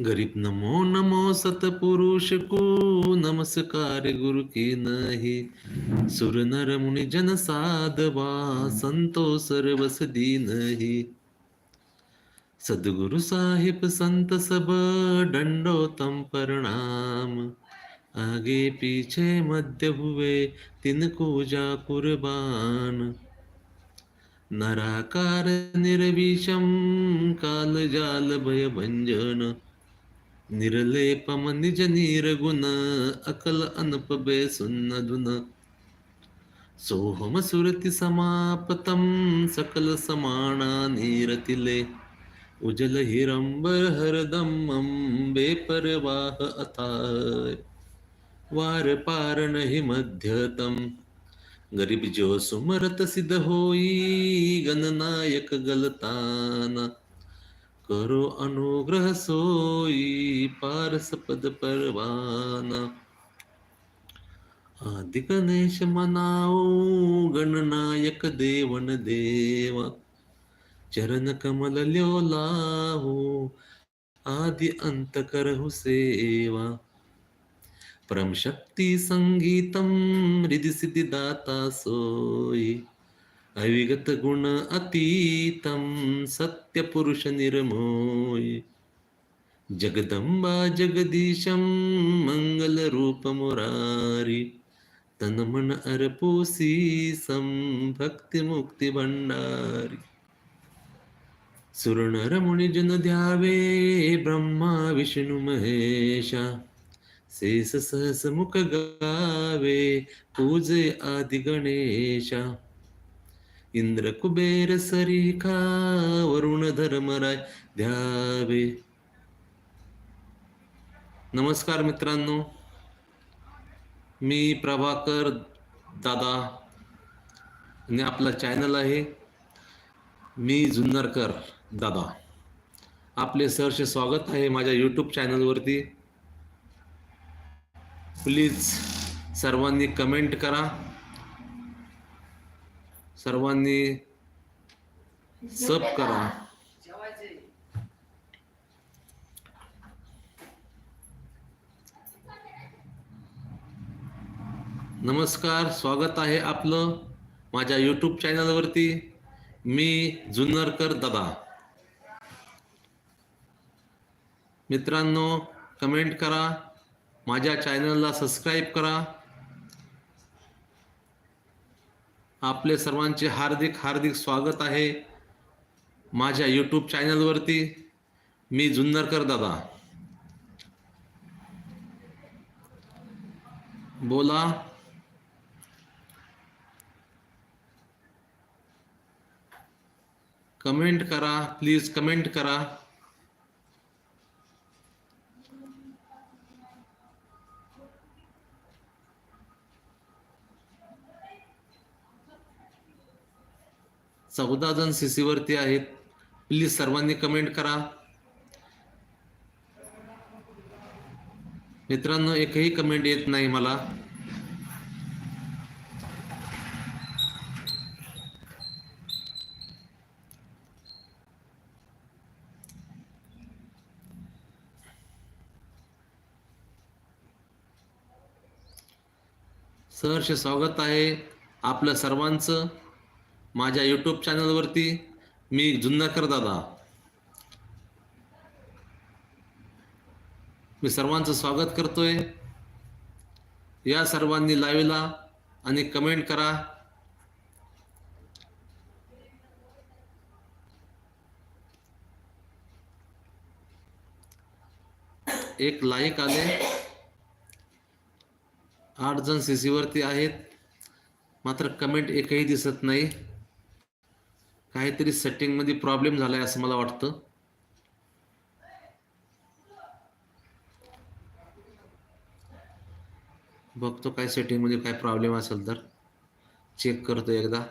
गरीब नमो नमो सतपुरुष को नमस्कार गुरु के नही. सुर नर मुनि जन साधवा संतो सर्वस दीनही सद्गुरु साहिब संत सब दंडोतम प्रणाम. आगे पीछे मध्य हुए तिनको जा कुर्बान. नराकार निर्विषम काल जाल भय भंजन. निर्लेपम निज निर्गुण अकल अनप बेसुन्न सोहम सुरति समापतम सकल समाना नीरतिले। उजल हिरंबर हरदम बेपरवाह अथाय वार पार नहीं मध्यतम। गरीब जो सुमरत सिद्ध होई गणनायक गलताना। करो अनुग्रह सोई पारस पद परवाना। आदि गणेश मनाओ गणनायक देवन देवा। चरण कमल ल्योलाहो आदि अंत करहु सेवा। परम शक्ति संगीतम रिधि सिद्धि दाता सोई। अविगतगुण अतीतं सत्य जगदम्बा जगदीशं मंगल तन्मन मुरारी तन मन अर्पोसी ध्यावे ब्रह्मा विष्णुमहेशा शेष सहस पूजे आदि गणेशा। इंद्र कुबेर सरिखा वरुण धर्मराय द्यावे. नमस्कार मित्रांनो. मी प्रभाकर दादा आणि आपला चॅनल आहे. मी जुन्नरकर दादा. आपले सहर्ष स्वागत आहे माझ्या यूट्यूब चॅनलवरती प्लीज सर्वांनी कमेंट करा. सर्वांनी सब करा. नमस्कार स्वागत आहे आपलं माझ्या यूट्यूब चॅनलवरती मी जुन्नरकर दादा. मित्रांनो कमेंट करा. माझ्या चॅनलला सबस्क्राईब करा. आपले सर्वांचे हार्दिक हार्दिक स्वागत आहे माझ्या यूट्यूब चॅनलवरती मी जुन्नरकर दादा. बोला. कमेंट करा प्लीज कमेंट करा. चौदा जण सी वरती आहेत. प्लीज सर्वांनी कमेंट करा. मित्रांनो एकही कमेंट येत नाही मला. सहर्ष स्वागत आहे आपलं सर्वांचं. माझ्या यूट्यूब चॅनलवरती मी जुन्नाकर दादा. मी सर्वांचं स्वागत करतोय. या सर्वांनी लाईव्हला आणि कमेंट करा. एक लाईक आले. आठ जण सी सी वरती आहेत. मात्र कमेंट एकही दिसत नाही. काहीतरी सेटिंगमध्ये प्रॉब्लेम झालाय असं मला वाटतं. बघतो काय सेटिंगमध्ये काय प्रॉब्लेम असेल तर. चेक करतो एकदा.